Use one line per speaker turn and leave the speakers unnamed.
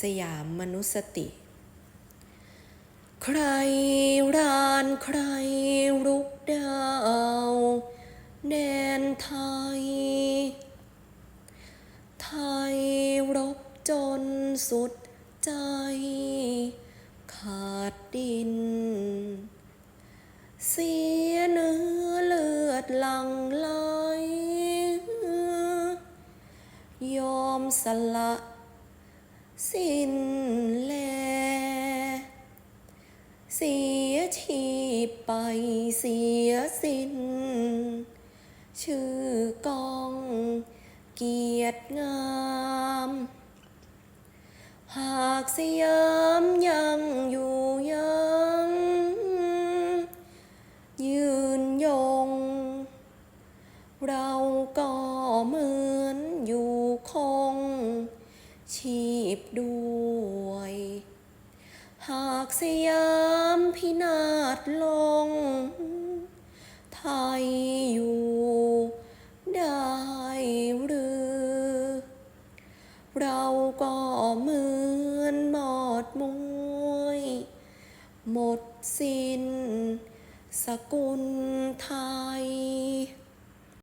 สยามมนุสติ ใครรานใครรุกดาวแดนไทย ไทยรบจนสุดใจ ขาดดิน เสียเนื้อเลือดหลังไหลยอมสละ สิ้นแล เสียชีพไปเสียสิ้น ชื่อกองเกียรติงาม หากสยามยังอยู่ยัง ยืนยง เราก็เหมือนอยู่คง ชีพด้วย หากสยามพินาศลง ไทยอยู่ได้หรือ เราก็เหมือนหมอดมวย หมดสิ้น สกุลไทย